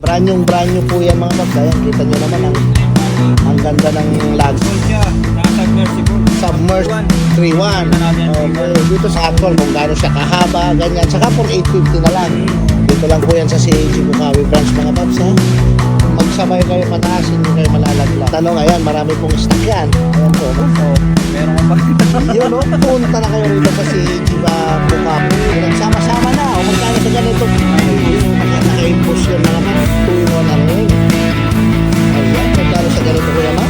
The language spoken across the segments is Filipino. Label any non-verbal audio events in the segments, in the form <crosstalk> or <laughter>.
Brand new po yan mga paps. Ayan, kita nyo naman ang, ang ganda ng lag. Submerged 3.1. Okay, dito sa actual kung gaano siya kahaba, ganyan. Saka for 850 na lang. Dito lang po yan sa CAG Bukawi branch mga paps ha. Magsamay kayo pataas, hindi kayo malalaglag. Tanong, ayan, marami pong stock yan. Ayan po. So, meron ka pa. Yun, no? punta na kayo rito sa CAG ba Bukawi. Sama-sama na. O magkano sa ganito? Yun mga paps. Tuyo na rin. Ayan, magkano sa ganito kuya ma?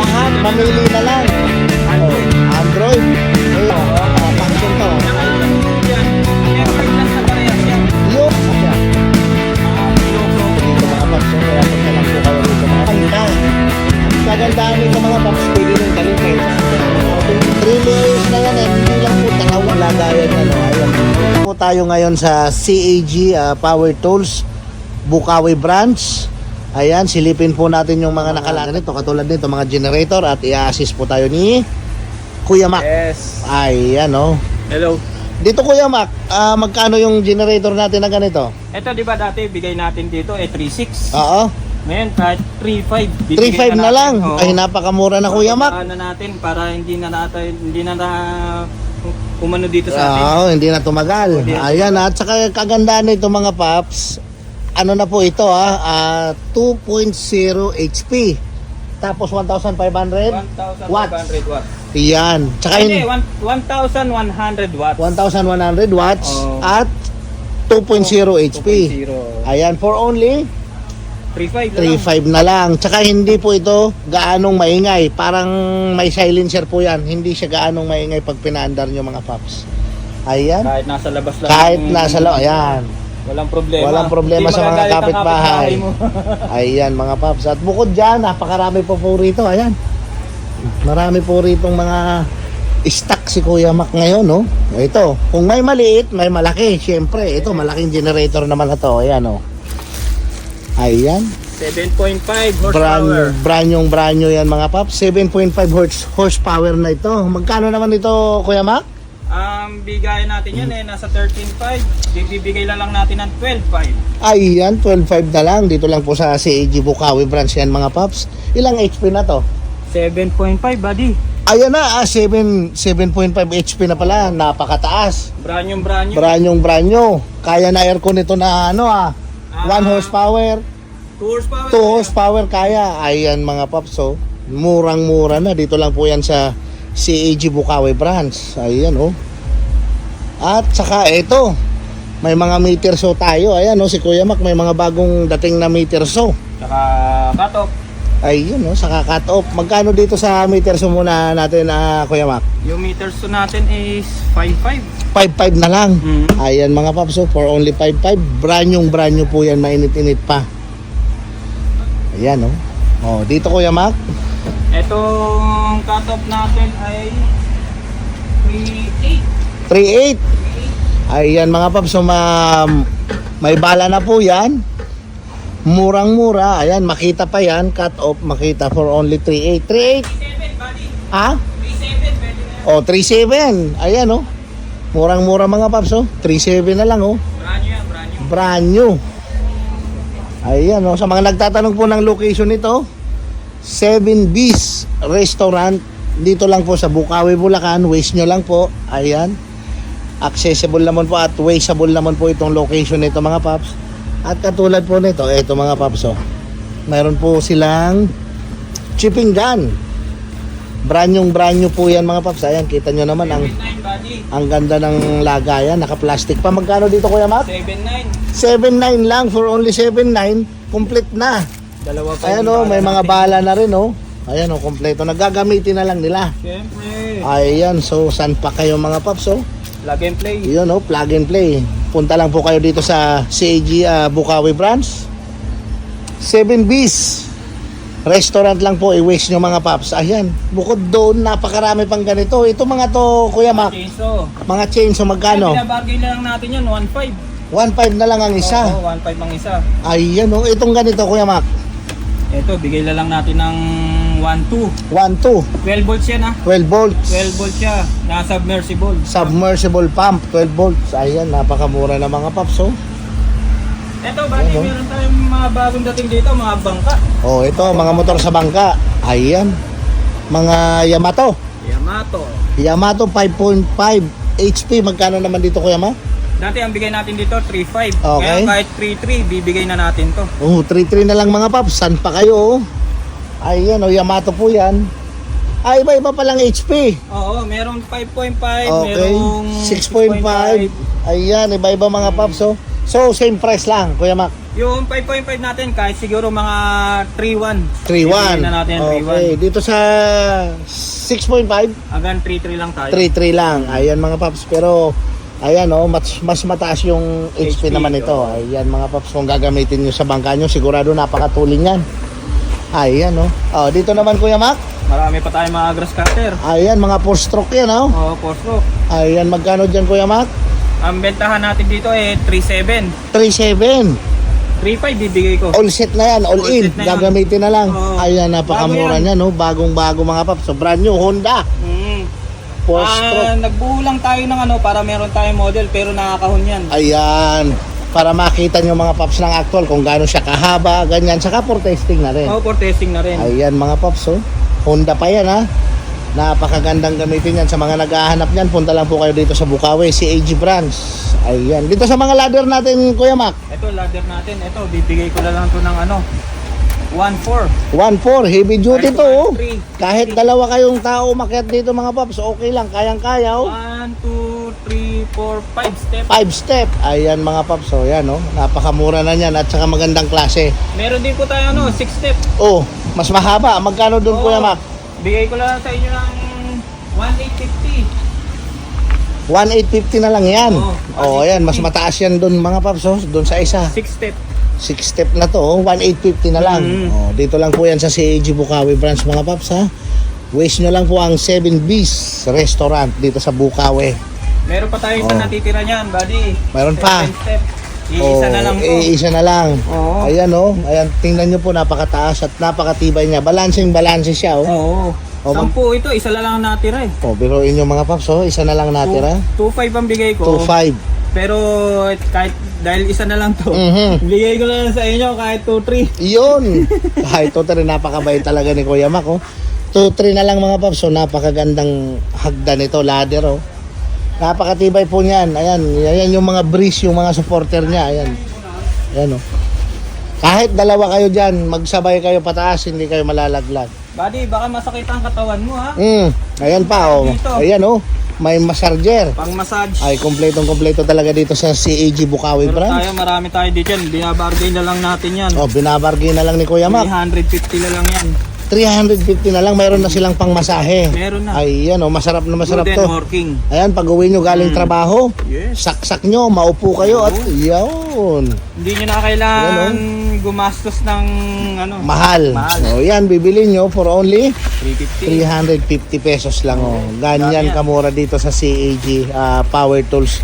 Lahat, mamili na lang. Tayo ngayon sa CAG ah, Power Tools Bukawi Branch. Ayan, silipin po natin yung mga nakalagay nito. Katulad nito, mga generator at i-assist po tayo ni Kuya Mac. Yes. Ayan, oh. Hello. Dito Kuya Mac, ah, magkano yung generator natin na ganito? Ito di ba dati bigay natin dito eh 3.6. Oo. Ngayon kahit 3.5. 3.5 na lang. Ay, napakamura na Kuya Mac. Ano natin para hindi na natin hindi na na umano dito sa atin. Oo, hindi na tumagal. Hindi na Ayan, at saka kagandahan nito mga paps, ano na po ito ha, ah, 2.0 HP. Tapos 1,500 1,500 watts. watts. Yan. Tsaka Hindi, yun, one- 1,100 watts. 1,100 watts Oo. at 2.0 HP. 2.0. Ayan, for only 3.5 na lang. 3.5 na lang. Tsaka hindi po ito gaanong maingay. Parang may silencer po yan. Hindi siya gaanong maingay pag pinaandar nyo mga paps. Ayan. Kahit nasa labas lang. Kahit yung- nasa loob. Ayan. Walang problema. Walang problema Hindi sa mga kapitbahay. mo. <laughs> Ayan mga paps. At bukod dyan, napakarami po po rito. Ayan. Marami po rito mga stock si Kuya Mac ngayon, no? Ito, kung may maliit, may malaki. Siyempre, ito, malaking generator naman na to. Ayan, oh. Ayan. 7.5 Brand, horsepower. brand brand new yan mga paps. 7.5 horse, horsepower na ito. Magkano naman ito, Kuya Mac? Ang bigay natin yan eh, nasa 13.5. Bibigay lang lang natin ng 12.5. Ayan, 12.5 na lang. Dito lang po sa CAG Bukawi branch yan mga paps. Ilang HP na to? 7.5 buddy. Ayan na, ah, 7, 7.5 HP na pala. Napakataas. Brand new. Branyong branyo. Kaya na aircon ito na ano ah. 1 Ah. horsepower, 2 horsepower. 2 horsepower kaya. Ayan mga paps oh. Murang-mura na. Dito lang po yan sa CAG Bukawi branch. Ayan oh. At saka ito. May mga meter show tayo. Ayan oh, si Kuya Mac may mga bagong dating na meter show. Saka cut off. Ayun oh, saka cut off. Magkano dito sa meter show muna natin ah, Kuya Mac? Yung meters to natin is 5.5. 5.5 na lang. Mm. Ayan mga paps, so for only 5.5, brand yung brand new po yan, mainit-init pa. Ayan oh. Oh, dito Kuya Mac, Itong cut off natin ay 3.8. 3.8. Ayan mga paps, so ma may bala na po yan. Murang-mura. Ayan, makita pa yan. Cut off, makita for only 3.8. 3.8? 3.7 buddy. Ha? 3.7 pwede na. Oh, 3.7. Ayan oh. Murang-mura mga paps, oh. 3.7 na lang oh. Brand new brand new. brand new. Ayan, oh. sa mga nagtatanong po ng location nito, 7 B's Restaurant. Dito lang po sa Bukawi, Bulacan. Waste nyo lang po. Ayan. Accessible naman po at wasteable naman po itong location nito mga paps. At katulad po nito, eto mga paps, oh. Mayroon po silang chipping gun. Brand yung brand new po yan mga paps. Ayan, kita nyo naman ang 7.9 buddy. ang ganda ng lagayan, naka-plastic pa. Magkano dito Kuya Matt? 7.9. 7.9 lang for only 7.9 complete na Dalawa pa ayan yung o may mga bala na rin o ayan o kompleto nagagamitin na lang nila Siyempre. ayan so saan pa kayo mga paps o Plug and play. yun o plug and play punta lang po kayo dito sa CAG ah, Bukawi branch 7B's restaurant lang po i-waste nyo mga paps ayan bukod doon napakarami pang ganito ito mga to Kuya Mac Chainsaw. mga chain so magkano Kaya binabargain na lang natin yan, 1.5. 1.5 na lang ang isa Oo, 1.5 ang isa. ayan o itong ganito Kuya Mac Ito, bigay na lang natin ng 1.2. 1.2 12 volts yan ah. 12 volts 12 volts siya. Na-submersible. submersible pump 12 volts ayan napakamura na mga paps oh Ito, bali, Ano? meron tayong mga bagong dating dito, mga bangka. Oh, ito, mga motor sa bangka. Ayan. Mga Yamato. Yamato. Yamato 5.5 HP. Magkano naman dito, Kuya Ma? Dati ang bigay natin dito, 3.5. Okay. Ngayon kahit 3.3, bibigay na natin to. Oh, 3.3 na lang mga paps. San pa kayo? oh? Ayan, oh, Yamato po yan. Ay, iba-iba palang HP. Oo, merong 5.5, Okay. merong 6.5. Ayan, iba-iba mga paps, oh. So, same price lang, Kuya Mac. Yung 5.5 natin, kahit siguro mga 3.1. 3.1. Bibigay na natin Okay, 3.1. dito sa 6.5, Hanggang 3.3 lang tayo. 3.3 lang. Ayan mga paps, pero ayan oh, mas, mas mataas yung HP, HP, naman ito. oo. Ayan mga paps, kung gagamitin nyo sa bangka nyo, sigurado napakatuling yan. Ayan oh. oh. Dito naman Kuya Mac. Marami pa tayong mga grass cutter. Ayan, mga 4 stroke yan oh. Oo, four stroke. Ayan, magkano dyan Kuya Mac? Ang bentahan natin dito eh 3.7. 3.7. 3.5 bibigay ko. All set na yan, all, All in. na. Gagamitin na lang. Oo. Ayan, napakamura Bago niya no. Bagong-bago mga paps. So, brand new Honda. Mm. 4 Ah, stroke. nagbuo lang tayo ng ano para meron tayong model pero nakakahon yan. Ayan. Para makita nyo mga paps ng actual kung gaano siya kahaba, ganyan. Saka for testing na rin. Oo, for testing na rin. Ayan mga paps, oh. Honda pa yan ha. Napakagandang gamitin yan sa mga naghahanap niyan. Punta lang po kayo dito sa Bukawi, si AG Branch. Ayan. Dito sa mga ladder natin, Kuya Mac. Ito, ladder natin. Ito, bibigay ko na lang to ng ano, 1.4. 1.4, heavy duty to. oh. 1.3. Kahit dalawa kayong tao umakyat dito mga paps, okay lang. Kayang-kaya, oh. 1, 2, 3, 4, 5 step. 5 step. Ayan mga paps, oh. Yan, oh. Napakamura na yan at saka magandang klase. Meron din po tayo ano, 6 step. Oh, mas mahaba. Magkano doon, Oo. Kuya Mac? Bigay ko lang sa inyo ng 1,850. 1,850 na lang yan. Oo, Oh, ayan, mas mataas yan doon mga paps, oh. Doon sa isa. 6 step. 6 step na to, oh, 1,850 na lang. Mm. Oh, dito lang po yan sa CAG Bukawi branch mga paps ha. Waste nyo lang po ang 7B's restaurant dito sa Bukawi. Meron pa tayo isa Oo. natitira niyan, buddy. Meron pa. 7 step. Iisa na lang to. eh, isa na lang. Oo. Ayan oh, ayan, tingnan nyo po napakataas at napakatibay niya. Balancing balance siya oh. Oo. Oh, mag- Sampu ito, isa na lang natira eh. Oh, pero inyo mga paps oh, isa na lang natira. 2.5 ang bigay ko. 2.5. Pero kahit dahil isa na lang to, Mhm. bigay ko na lang sa inyo kahit 2-3. Yun. <laughs> Ay, ito rin napakabait talaga ni Kuya Mac, oh. 2-3 na lang mga paps, so napakagandang hagdan ito, ladder, oh. Napakatibay po niyan. Ayan, ayan yung mga breeze, yung mga supporter niya, ayan. Ayan, oh. Kahit dalawa kayo dyan, magsabay kayo pataas, hindi kayo malalaglag. Buddy, baka masakit ang katawan mo ha. Mm, ayan pa, oh. Dito. Ayan, oh. May masarger. Pang massage. Ay, kompletong kompleto talaga dito sa CAG Bukawi Meron branch. tayo, marami tayo dito yan. Binabargain na lang natin yan. Oh, binabargain na lang ni Kuya Mac. 350 na lang yan. 350 na lang, mayroon na silang pangmasahe. Meron na. Ay, yan oh, masarap na masarap Good and to. working. Ayan, pag uwi nyo galing Mm. trabaho, Yes. saksak nyo, maupo kayo at yun, Hindi nyo na kailangan Ayan, gumastos ng ano, mahal. Mahal. O yan, bibili nyo for only 350 350. pesos lang. Oh. Ganyan kamura dito sa CAG ah, Power Tools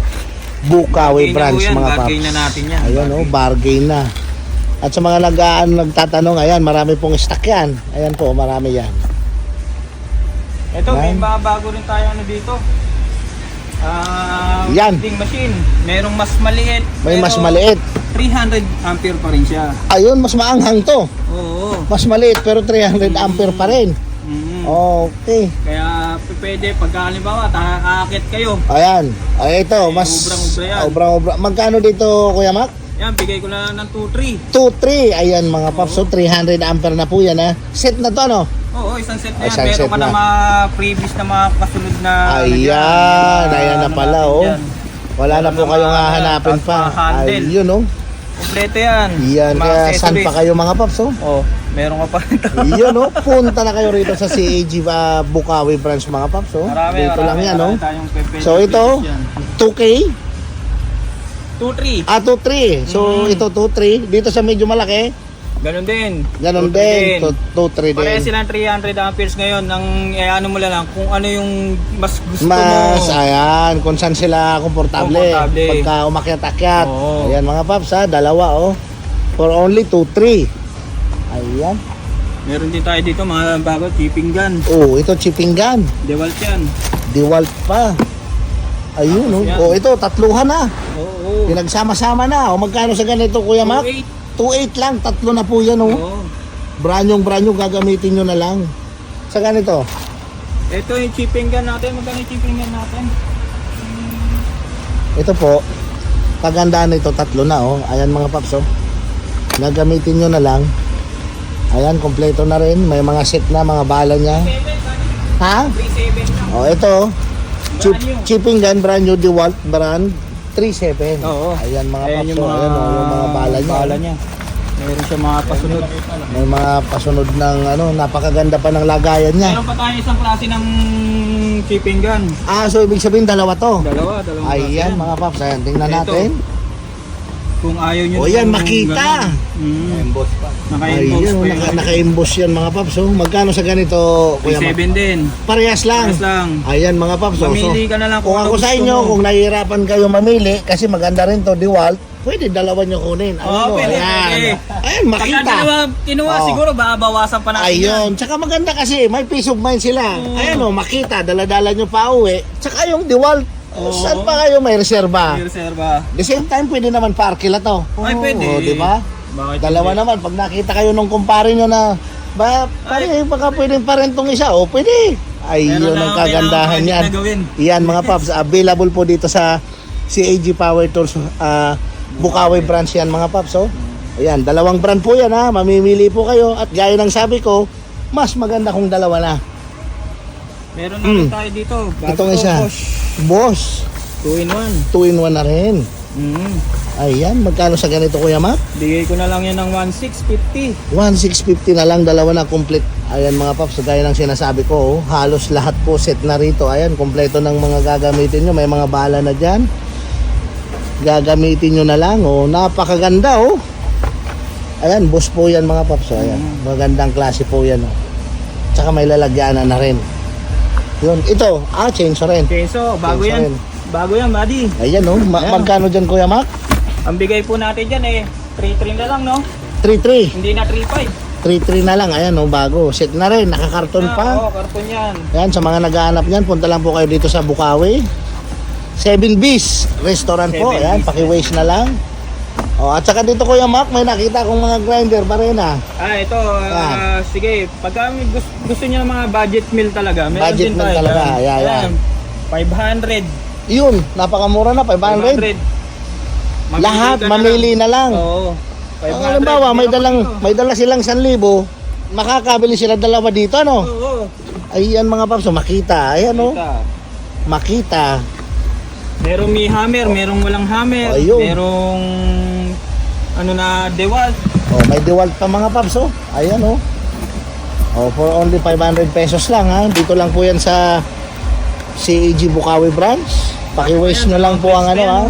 Bukawi Bargain branch mga bargain paps. na natin yan. Ayan oh, bargain na. At sa mga nag, ano, nagtatanong, ayan, marami pong stock yan. Ayan po, marami yan. Ito, may mga bago rin tayo ano dito. Ah, Yan. welding machine. Merong mas maliit. May mas maliit. 300 ampere pa rin siya. Ayun, mas maanghang to. Oo. Mas maliit pero 300 ampere pa rin. Mm. Okay. Kaya pwede pagka halimbawa aakit kayo. Ayan. Ay ito, mas Ubrang-ubra yan. Ubrang-ubra. Magkano dito, Kuya Mac? Yan, bigay ko na lang ng 2-3. 2-3. Ayan mga paps. So 300 ampere na po yan ha. Set na to no? Oo, isang set na yan. Isang Meron set ka na na. mga previous na mga kasunod na... ano Ayan. Ayan na ano pala oh. Wala na po kayong hahanapin pa. Ayun oh. Kompleto yan. Yan. Mga Kaya saan accessories. pa kayo mga paps oh? Oh, meron ka pa rin. Yun oh. <laughs> Punta na kayo rito sa CAG uh, Bukawi branch mga paps oh. Marami, Dito marami, lang yan oh. marami pepe- So, ito? pieces yan. 2K? 2-3. Ah, 2-3. So Mm. ito 2-3. Dito sa medyo malaki, Ganon din. Ganon 2-3 din. 2-3 Pareha din. silang 300 amperes ngayon. Nang, eh, ano mo lang, kung ano yung mas gusto Mas, mo. ayan, kung saan sila komportable. Komportable. Pagka umakyat-akyat. Oo. Ayan mga paps ha, dalawa oh. For only 2-3. Ayan. Meron din tayo dito mga bago, chipping gun. Oh, ito chipping gun. Dewalt yan. Dewalt pa. Ayun, oh. Yan. Oh, ito, tatluhan na. Oo. Pinagsama-sama na. O magkano sa ganito, Kuya Mac? 2.8. 2.8 lang, tatlo na po yan, oh. Oo. Branyong branyong gagamitin nyo na lang. Sa ganito, Ito yung chipping gun natin. Magkano yung chipping gun natin? ito po, pagandaan nito, tatlo na, oh. Ayan mga paps, oh. Gagamitin nyo na lang. Ayan, kompleto na rin. May mga set na, mga bala niya. 7, buddy. Ha? 3.7 lang. Oh, ito, oh. New. chipping gun, brand new DeWalt brand 37. Oo. Ayan mga Ayan yung oh. mga, Ayan, oh, yung mga bala niya. bala niya. Meron siya mga pasunod. May mga pasunod ng ano, napakaganda pa ng lagayan niya. Meron pa tayo isang klase ng chipping gun. Ah, so ibig sabihin dalawa to. Dalawa, dalawang klase Ayan yan. mga paps, ayan, tingnan Ito. natin. Kung ayaw nyo. O yan, makita. Mm. Ayun, Naka-inbox pa naka, yun. naka-imbos yan mga paps. Oh. Magkano sa ganito, Kuya Mac? 3.7 din. Parehas lang. Pares lang. Ayan mga paps. oh. So, Mamili ka na lang kung kung ako ano sa gusto inyo, mo. kung nahihirapan kayo mamili, kasi maganda rin to, DeWalt, pwede dalawa nyo kunin. Ayun, Oo, oh, pwede, ayan. pwede. Ayan, Pagka makita. dalawa kinuha, Oo. siguro babawasan pa natin yan. Ayun, tsaka maganda kasi may peace of mind sila. Oo. Ayan o, makita, daladala nyo pa uwi. Tsaka yung DeWalt, Oo. saan pa kayo may reserba? May reserva. The same time, pwede naman parkila to. Ay, pwede. Oo, di ba? Bakit Dalawa hindi? naman, pag nakita kayo nung kumpare nyo na, ba, pare, baka pwedeng parentong isa, o pwede. Ay, Meron yun ang kagandahan kailangan yan. na gawin. Yan mga <laughs> paps, available po dito sa CAG Power Tools, ah, Bukawi branch yan mga paps, oh. Ayan, dalawang brand po yan ha, mamimili po kayo at gaya ng sabi ko, mas maganda kung dalawa na. Meron na Mm. tayo dito. Bago Itong to, isa. Bosch. Boss, 2 in 1. 2 in 1 na rin. Mm. Ayan, magkano sa ganito Kuya Mac? Bigay ko na lang yan ng 1,650. 1,650 na lang, dalawa na complete. Ayan mga paps, gaya ng sinasabi ko, oh, halos lahat po set na rito. Ayan, kompleto ng mga gagamitin nyo. May mga bala na dyan. Gagamitin nyo na lang. Oh, napakaganda oh. Ayan, boss po yan mga paps. Oh, ayan, magandang klase po yan. Oh. Tsaka may lalagyanan na rin. Yun, ito, ah, chainsaw rin. Peso, bago Peso yan. rin. Bago yan, buddy. Ayan oh, ma- Ayan. magkano dyan Kuya Mac? Ang bigay po natin dyan eh, 3-3 na lang, no? 3-3. Hindi na 3-5. 3-3 na lang, ayan oh, bago. Set na rin, nakakarton pa. Oo, karton yan. Yan, sa mga naghahanap niyan, punta lang po kayo dito sa Bukawi. 7 B's Restaurant po. Seven Ayan, B's. paki-waste na lang. O, at saka dito Kuya Mac, may nakita akong mga grinder pa rin ah. Ah, ito, ah, sige, pagka may gusto, gusto niyo ng mga budget meal talaga, meron Budget din meal tayo. talaga, Yan. yeah, yeah. Yan, 500. Yun, napakamura na, 500. 500. Mamili Lahat, ka na mamili na lang. Oo. Ang halimbawa, may Meron pa dalang, dito. may dala silang 1,000, makakabili sila dalawa dito, ano? Oo. Ayan mga paps, oh, makita. Ayan oh, Kita. makita. Merong may hammer, merong walang hammer, Ayun. merong ano na dewalt. Oh, may DeWalt pa mga paps oh. Ayan oh. Oh, for only 500 pesos lang ha. Dito lang po yan sa CAG Bukawi branch. Paki-waste nyo lang po ang ano ha.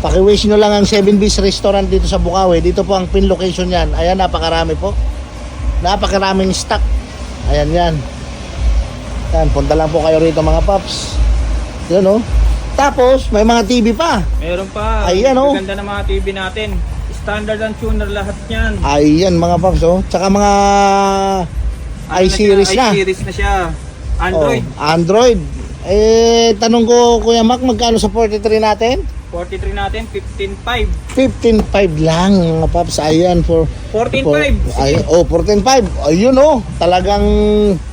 Paki-waste nyo lang ang 7B's restaurant dito sa Bukawi. Dito po ang pin location yan. Ayan, napakarami po. Napakaraming stock. Ayan yan. Yan, punta lang po kayo rito mga paps. Yan oh. Tapos, may mga TV pa. Meron pa. Ayan, oh. Ganda ng mga TV natin. Standard and tuner lahat yan. Ayan mga paps oh. Tsaka mga Ano i-series na. i-series na siya. Android. Oh, Android. Eh, tanong ko, Kuya Mac, magkano sa 43 natin? 43 natin, 15.5. 15.5 lang, mga paps. Ayan, for... 14.5. for ay, oh, 14.5. Ayun, oh. Talagang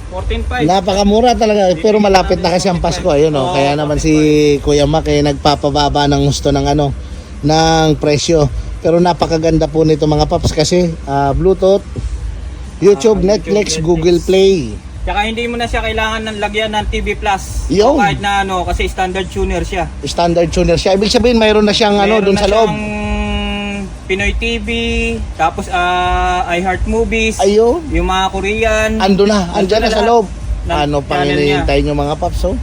14.5. napakamura talaga. Pero malapit na kasi ang Pasko. Ayun, oh. Kaya naman si Kuya Mac, eh, nagpapababa ng gusto ng ano, ng presyo. Pero napakaganda po nito mga paps kasi ah, Bluetooth, YouTube, Ah, Netflix, YouTube, Google Netflix. Play. Tsaka hindi mo na siya kailangan ng lagyan ng TV Plus. Yun. Kahit na ano, kasi standard tuner siya. Standard tuner siya. Ibig sabihin, mayroon na siyang ano, Meron doon na sa loob. siyang Pinoy TV, tapos ah iHeart Movies, Ayun. yung mga Korean. Ando na, andyan na sa lahat loob. ng Ano pang channel hinihintay nyo mga paps, oh?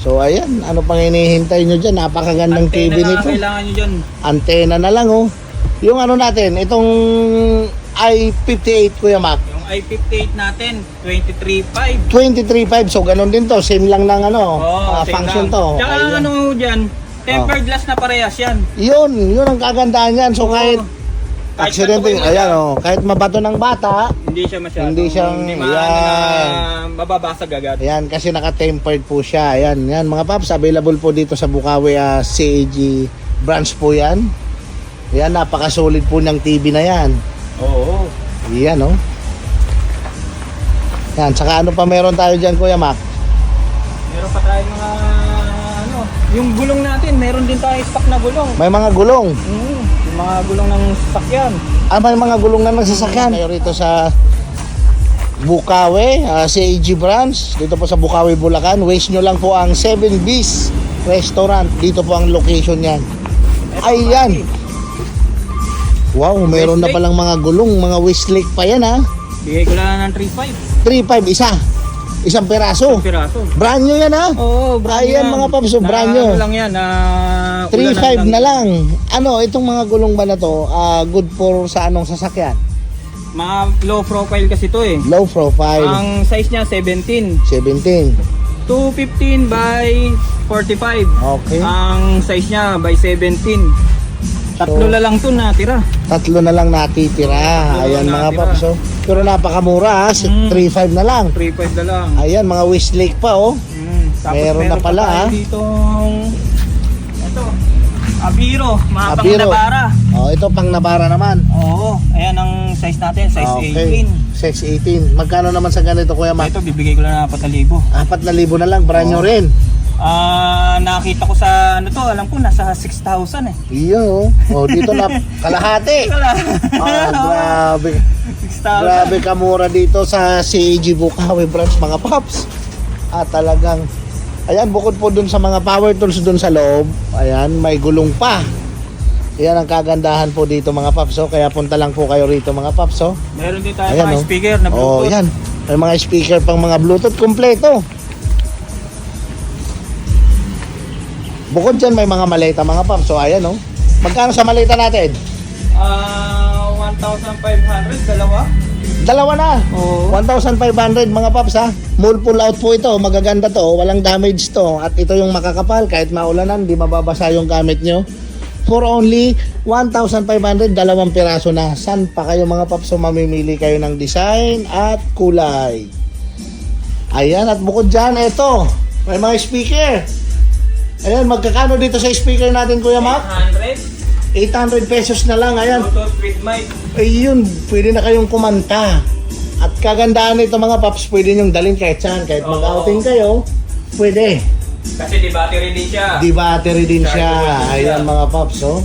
So, ayan, ano pang hinihintay nyo dyan? Napakagandang Antena TV na nito. kailangan nyo dyan. Antena na lang, oh. Yung ano natin, itong i58, Kuya Mac. Yung i58 natin, 23.5. 23.5, so ganun din to. Same lang ng ano, ah, same function lang. to. Tsaka Ayun. ano dyan, tempered glass na parehas yan. Yun, yun ang kagandahan yan. So, kahit Kahit Aksidente, ayan siya, oh, kahit mabato ng bata, Hindi siya masyadong, Hindi siyang- hindi maano yan. na mababasag agad. ayan, kasi naka-tempered po siya. Ayan, yan mga paps, available po dito sa Bukawi ah, CAG branch po yan. Ayan, napaka-solid po ng TV na yan. Oo. Yan oh. Yan, saka ano pa meron tayo dyan Kuya Mac? Meron pa tayong mga yung gulong natin, meron din tayo stock na gulong. May mga gulong. Mm, yung mga gulong ng sasakyan. Ah, may mga gulong na nagsasakyan. Tayo rito sa Bukawi, ah, CAG branch. Dito po sa Bukawi, Bulacan. Waste nyo lang po ang 7B's restaurant. Dito po ang location yan. Ayan. Wow, meron na palang mga gulong. Mga Westlake pa yan ha. Bigay ko lang ng 3.5. 3.5 isa. Isang peraso. Piraso. Brand new yan ha. Oo, brand Ayan, yan. mga paps, oh, Na brand new. Ano lang yan, na 3.5 na lang. Ano, itong mga gulong ba na to, ah, good for sa anong sasakyan? Mga low profile kasi to eh. Low profile. Ang size niya 17. 17. 215 by 45. Okay. Ang size niya by 17. Tatlo So- na lang to natira. Tatlo na lang natitira. Tatlo Ayan na mga natira. paps. Oh. Pero napakamura ha. Si- Mm. 3.5 na lang. 3.5 na lang. Ayan mga Westlake pa oh. Mm. Tapos Meron na pa pala, ah. Ditong ito. Abiro, mahabang Abiro. nabara. Oh, ito pang nabara naman. Oo, ayan ang size natin, size Okay. 18. Size 18. Magkano naman sa ganito Kuya Mac? Ito bibigay ko lang ng 4,000. 4,000 na lang. Brand Oh. rin. Ah, nakita ko sa ano to, alam ko nasa 6,000 eh. Iyo oh. Oh, dito na kalahati. <laughs> Wala. Ah, <laughs> grabe. 6,000. Grabe kamura dito sa CAG Bukawi branch mga paps. At talagang Ayan, bukod po dun sa mga power tools dun sa loob, ayan, may gulong pa. Ayan ang kagandahan po dito mga paps. Oh. Kaya punta lang po kayo rito mga paps. Oh. Meron din tayo Ayan, mga oh. speaker na Oh, Bluetooth. yan. May mga speaker pang mga Bluetooth kompleto. Bukod dyan, may mga maleta mga paps. So, ayan oh. Magkano sa maleta natin? Ah, 1,500 dalawa. Dalawa na. Oo. 1,500 mga paps ha. Mall pull out po ito. Magaganda to. Walang damage to. At ito yung makakapal. Kahit maulanan, di mababasa yung gamit nyo. For only 1,500, dalawang piraso na. San pa kayo mga paps? So, mamimili kayo ng design at kulay. Ayan. At bukod dyan, ito. May mga speaker. Ayan, magkakano dito sa speaker natin, Kuya Mac? 800. 800 pesos na lang. Ayan. Bluetooth with mic. Ayun, pwede na kayong kumanta. At kagandaan nito mga paps, pwede nyo dalhin kahit saan. Kahit Oo. mag-outing kayo, pwede. Kasi di battery din siya. Di battery din siya. Chargeable din siya. Ayan mga paps, oh.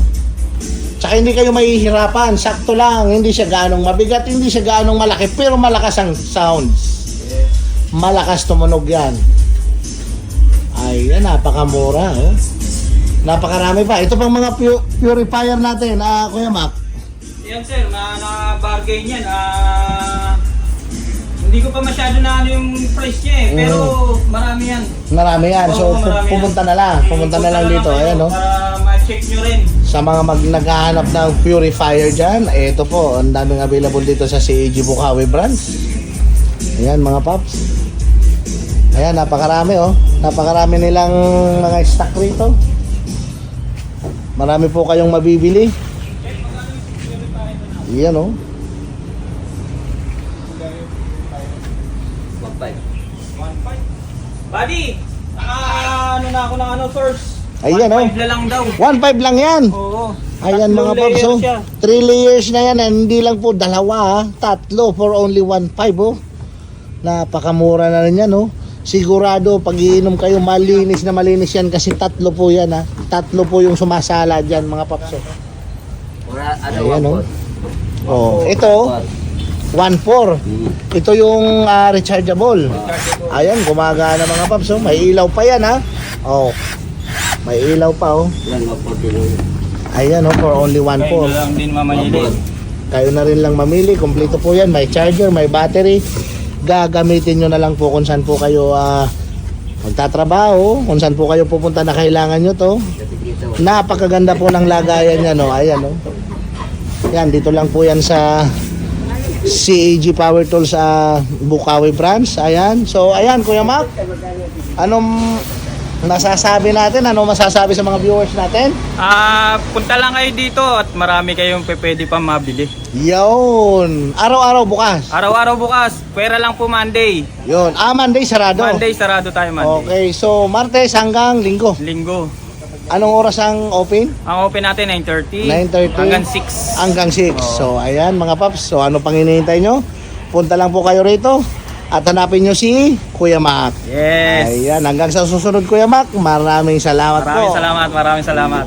Tsaka hindi kayo mahihirapan. Sakto lang. Hindi siya ganong mabigat, hindi siya ganong malaki. Pero malakas ang sounds. Malakas tumunog yan. Ayan, napakamura, oh. Napakarami pa. Ito pang mga pu- purifier natin, ah, Kuya Mac. Yan sir, na, na bargain yan. Ah, hindi ko pa masyado na ano yung price niya eh. Pero marami yan. Marami yan. So, Oo, pu- marami yan. pumunta na lang. Pumunta na lang dito. kayo Ayan, no? Para ma-check nyo rin. Sa mga mag naghahanap ng purifier dyan, ito po, ang daming available dito sa CAG Bukawi branch. Ayan, mga paps. Ayan, napakarami, oh. Napakarami nilang mga stock rito. Marami po kayong mabibili. Ayan, oh. 1.5. Buddy, ah, ano na ako ng ano source? Ayan, oh. 1.5 na lang daw. 1.5 lang yan. Oo. Ayan mga oh. siya. 3 layers na yan, and hindi lang po dalawa, ha. tatlo for only 1.5, oh. Napakamura na rin yan, oh. Sigurado, pag iinom kayo, malinis na malinis yan kasi tatlo po yan, ha. Tatlo po yung sumasala dyan, mga paps, oh. Ano, Ayan, oh. one Oh, ito, 1.4. Ito yung ah, rechargeable. Ayan, gumagana mga paps, oh. May ilaw pa yan, ha. Oh. May ilaw pa, oh. Ayan, oh, for only 1.4. Kayo na lang din mamanili. Kayo na rin lang mamili, kompleto po yan, may charger, may battery. Gagamitin nyo na lang po kung saan po kayo ah, magtatrabaho, kung saan po kayo pupunta na kailangan nyo to. Napakaganda po ng lagayan niya, no? Ayan, no? Yan, dito lang po yan sa CAG Power Tools sa Bukawi branch. Ayan. So, ayan, Kuya Mac. Anong masasabi natin? Ano masasabi sa mga viewers natin? Ah, punta lang kayo dito at marami kayong pe- pwede pa mabili. Yun. Araw-araw bukas. Araw-araw bukas, pwera lang po Monday. Yun. Ah, Monday sarado. Monday sarado tayo Monday. Okay, so Martes hanggang Linggo. Linggo. Anong oras ang open? Ang open natin 9:30 9:30 hanggang 6. Hanggang 6. So, ayan mga paps. So, ano pang hinihintay nyo? Punta lang po kayo rito at hanapin nyo si Kuya Mac. Yes. Ayan, hanggang sa susunod Kuya Mac. Maraming salamat Maraming po. salamat, maraming salamat.